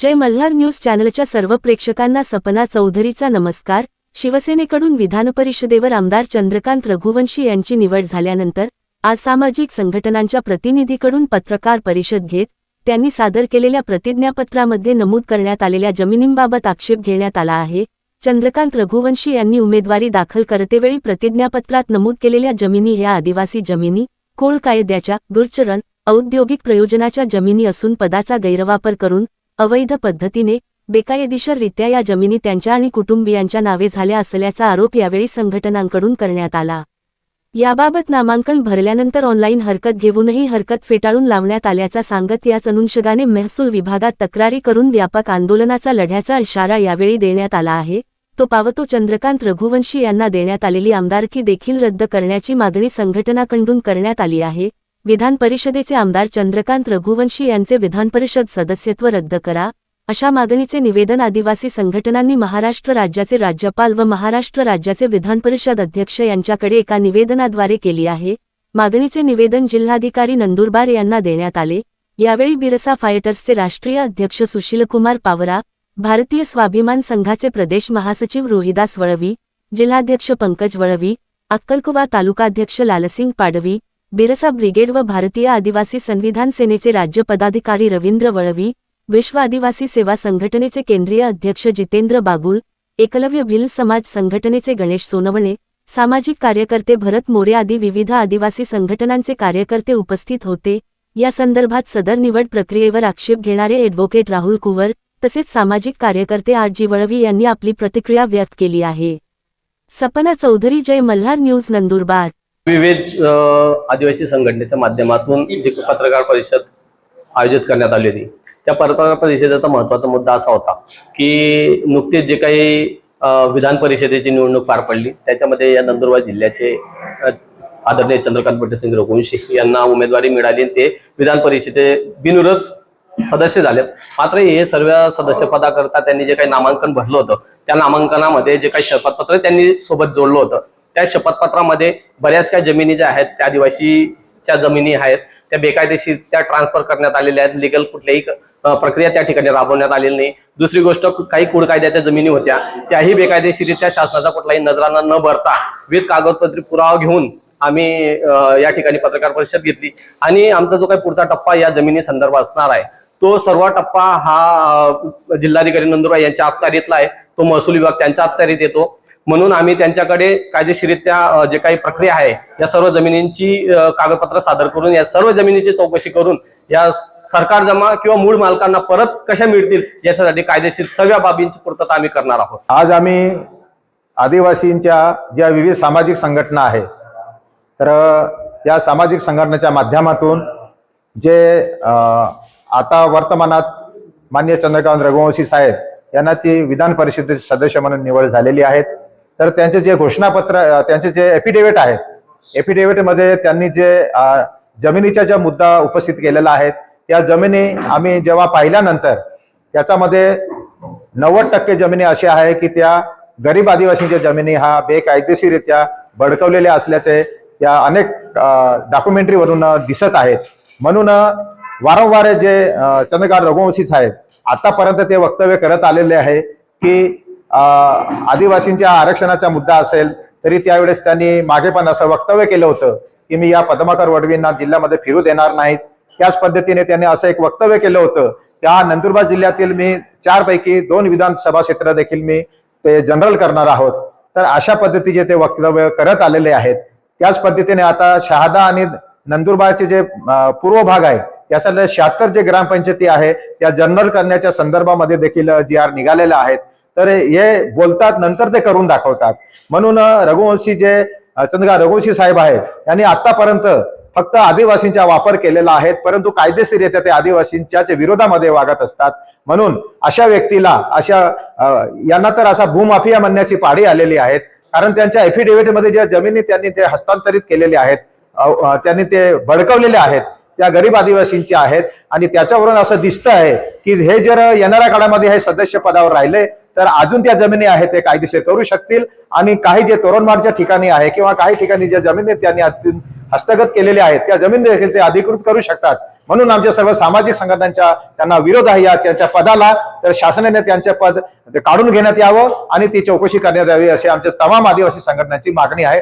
जय Malhar news चॅनलच्या सर्व प्रेक्षकांना सपना चौधरीचा नमस्कार. शिवसेनेकडून विधानपरिषदेवर आमदार चंद्रकांत रघुवंशी यांची निवड झाल्यानंतर आज सामाजिक संघटनांच्या प्रतिनिधीकडून पत्रकार परिषद घेत त्यांनी सादर केलेल्या प्रतिज्ञापत्रामध्ये नमूद करण्यात आलेल्या जमिनींबाबत आक्षेप घेण्यात आला आहे. चंद्रकांत रघुवंशी यांनी उमेदवारी दाखल करतेवेळी प्रतिज्ञापत्रात नमूद केलेल्या जमिनी ह्या आदिवासी जमिनी कोळ कायद्याच्या दुर्चरण औद्योगिक प्रयोजनाच्या जमिनी असून पदाचा गैरवापर करून अवैध पद्धतीने बेकायदेशीररित्या या जमिनी त्यांच्या आणि कुटुंबियांच्या नावे झाल्या असल्याचा आरोप यावेळी संघटनांकडून करण्यात आला. याबाबत नामांकन भरल्यानंतर ऑनलाईन हरकत घेऊनही हरकत फेटाळून लावण्यात आल्याचा सांगत याच अनुषंगाने महसूल विभागात तक्रारी करून व्यापक आंदोलनाचा लढ्याचा इशारा यावेळी देण्यात आला आहे. तो पावतो चंद्रकांत रघुवंशी यांना देण्यात आलेली आमदारकी देखील रद्द करण्याची मागणी संघटनाकडून करण्यात आली आहे. विधान परिषदेचे आमदार चंद्रकांत रघुवंशी यांचे विधानपरिषद सदस्यत्व रद्द करा. अशा मागणीचे निवेदन आदिवासी संघटनांनी महाराष्ट्र राज्याचे राज्यपाल व महाराष्ट्र राज्याचे विधानपरिषद अध्यक्ष यांच्याकडे एका निवेदनाद्वारे केली आहे. मागणीचे निवेदन जिल्हाधिकारी नंदुरबार यांना देण्यात आले. यावेळी बिरसा फायटर्सचे राष्ट्रीय अध्यक्ष सुशीलकुमार पावरा भारतीय स्वाभिमान संघाचे प्रदेश महासचिव रोहिदास वळवी जिल्हाध्यक्ष पंकज वळवी अक्कलकुवा तालुकाध्यक्ष लालसिंग पाडवी बिरसा ब्रिगेड व भारतीय आदिवासी संविधान सेनेचे राज्य पदाधिकारी रवींद्र वळवी विश्व आदिवासी सेवा संघटनेचे केंद्रीय अध्यक्ष जितेंद्र बागुल एकलव्य भिल समाज संघटनेचे गणेश सोनवणे सामाजिक कार्यकर्ते भरत मोरे आदी विविध आदिवासी संघटनांचे कार्यकर्ते उपस्थित होते. या संदर्भात सदर निवड प्रक्रियेवर आक्षेप घेणारे ॲडव्होकेट राहुल कुवर तसेच सामाजिक कार्यकर्ते आर जी वळवी यांनी आपली प्रतिक्रिया व्यक्त केली आहे. सपना चौधरी जय मल्हार न्यूज नंदुरबार. विविध आदिवासी संघटनेच्या माध्यमातून जी पत्रकार परिषद आयोजित करण्यात आली होती त्या पत्रकार परिषदेचा महत्त्वाचा मुद्दा असा होता की नुकतीच जे काही विधान परिषदेची निवडणूक पार पडली त्याच्यामध्ये या नंदुरबार जिल्ह्याचे आदरणीय चंद्रकांत पटेसिंग रघुवंशी यांना उमेदवारी मिळाली ते विधान परिषदे बिनविरोध सदस्य झालेत मात्र हे सर्व सदस्यपदाकरता त्यांनी जे काही नामांकन भरलं होतं त्या नामांकनामध्ये जे काही शपथपत्र त्यांनी सोबत जोडलं होतं त्या शपथपत्रामध्ये बऱ्याच काही जमिनी ज्या आहेत त्या आदिवासीच्या जमिनी आहेत त्या बेकायदेशीर त्या ट्रान्सफर करण्यात आलेल्या आहेत. लिगल कुठल्याही प्रक्रिया त्या ठिकाणी राबवण्यात आलेली नाही. दुसरी गोष्ट काही कुड कायद्याच्या जमिनी होत्या त्याही बेकायदेशीरित्या शासनाचा कुठलाही नजराना न भरता विविध कागदपत्री पुरावा घेऊन आम्ही या ठिकाणी पत्रकार परिषद घेतली. आणि आमचा जो काही पुढचा टप्पा या जमिनी संदर्भात असणार आहे तो सर्व टप्पा हा जिल्हाधिकारी नंदुरबार यांच्या अखत्यारीतला आहे. तो महसूल विभाग त्यांच्या अखत्यारीत येतो. म्हणून आम्ही त्यांच्याकडे कायदेशीरित्या जे काही प्रक्रिया आहे या सर्व जमिनींची कागदपत्र सादर करून या सर्व जमिनीची चौकशी करून या सरकार जमा किंवा मूळ मालकांना परत कशा मिळतील याच्यासाठी कायदेशीर सगळ्या बाबींची पूर्तता आम्ही करणार आहोत. आज आम्ही आदिवासींच्या ज्या विविध सामाजिक संघटना आहे तर या सामाजिक संघटनेच्या माध्यमातून जे आता वर्तमानात मान्य चंद्रकांत रघुवंशी साहेब यांना ती विधान परिषदेचे सदस्य म्हणून निवड झालेली आहेत. तर त्यांचे जे घोषणापत्र त्यांचे जे एफिडेव्हिट आहेत एफिडेव्हिटमध्ये त्यांनी जे जमिनीचा ज्या मुद्दा उपस्थित केलेला आहे त्या जमिनी आम्ही जेव्हा पाहिल्यानंतर त्याच्यामध्ये नव्वद टक्के जमिनी अशा आहे की त्या गरीब आदिवासींच्या जमिनी हा बेकायदेशीरित्या बडकवलेल्या असल्याचे या अनेक डॉक्युमेंटरीवरून दिसत आहेत. म्हणून वारंवार जे चंद्रकांत रघुवंशी साहेब आतापर्यंत ते वक्तव्य करत आलेले आहे की आदिवासींच्या आरक्षणाचा मुद्दा असेल तरी त्यावेळेस त्यांनी मागे पण असं वक्तव्य केलं होतं की मी या पद्माकर वडवींना जिल्ह्यामध्ये फिरू देणार नाहीत. त्याच पद्धतीने त्यांनी असं एक वक्तव्य केलं होतं. त्या नंदुरबार जिल्ह्यातील मी चार पैकी दोन विधानसभा क्षेत्र देखील मी ते जनरल करणार आहोत. तर अशा पद्धतीचे ते वक्तव्य करत आलेले आहेत. त्याच पद्धतीने आता शहादा आणि नंदुरबारचे जे पूर्व भाग आहे याच्यातले शहात्तर जे ग्रामपंचायती आहे त्या जनरल करण्याच्या संदर्भामध्ये देखील जी आर निघालेल्या आहेत. तर हे बोलतात नंतर ते करून दाखवतात. म्हणून रघुवंशी जे चंद्रगा रघुवंशी साहेब आहेत यांनी आतापर्यंत फक्त आदिवासींचा वापर केलेला आहे परंतु कायदेशीरित्या ते आदिवासींच्या विरोधामध्ये वागत असतात. म्हणून अशा व्यक्तीला अशा यांना तर असा भूमाफिया म्हणण्याची पाडी आलेली आहेत. कारण त्यांच्या एफिडेव्हिटमध्ये ज्या जमिनी त्यांनी ते हस्तांतरित केलेले आहेत त्यांनी ते भडकवलेले आहेत त्या गरीब आदिवासींच्या आहेत. आणि त्याच्यावरून असं दिसतं आहे की हे जर येणाऱ्या काळामध्ये हे सदस्य पदावर राहिले तर अजून त्या जमिनी आहेत ते कायदेशीर करू शकतील. आणि काही जे तोरणमाडच्या ठिकाणी आहे किंवा काही ठिकाणी ज्या जमिनी त्यांनी हस्तगत केलेल्या आहेत त्या जमीन देखील ते अधिकृत करू शकतात. म्हणून आमच्या सर्व सामाजिक संघटनांच्या त्यांना विरोध आहे या त्यांच्या पदाला. तर शासनाने त्यांचे पद काढून घेण्यात यावं आणि ती चौकशी करण्यात यावी अशी आमच्या तमाम आदिवासी संघटनांची मागणी आहे.